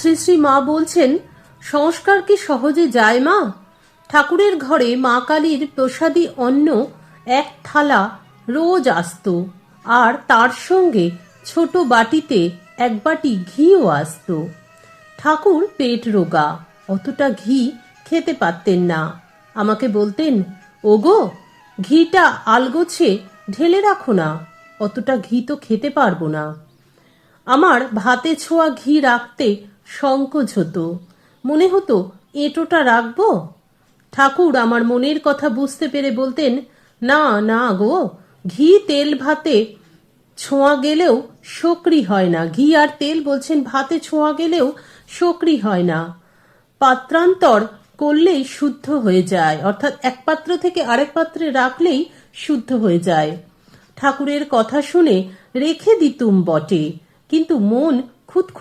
শ্রী শ্রী মা বলছেন, সংস্কার কি সহজে যায় মা? ঠাকুরের ঘরে মা কালীর প্রসাদী অন্ন এক থালা রোজ আসতো, আর তার সঙ্গে ছোট বাটিতে এক বাটি ঘিও আসতো। ঠাকুর পেট রোগা, অতটা ঘি খেতে পারতেন না। আমাকে বলতেন, ওগো, ঘিটা আলগোছে ঢেলে রাখো না, অতটা ঘি তো খেতে পারব না। আমার ভাতে ছোঁয়া ঘি রাখতে সংকোচ হতো। মনে হতো, এঁটোটা রাখব? ঠাকুর আমার মনের কথা বুঝতে পেরে বলতেন, না না গো, ঘি, তেল, ভাতে ছোঁয়া গেলেও সকরি হয় না। ঘি আর তেল বলছেন, ভাতে ছোঁয়া গেলেও সকরি হয় না। পাত্রান্তর করলেই শুদ্ধ হয়ে যায়, অর্থাৎ এক পাত্র থেকে আরেক পাত্রে রাখলেই শুদ্ধ হয়ে যায়। ঠাকুরের কথা শুনে রেখে দিতুম বটে, কিন্তু মন খুঁতখুত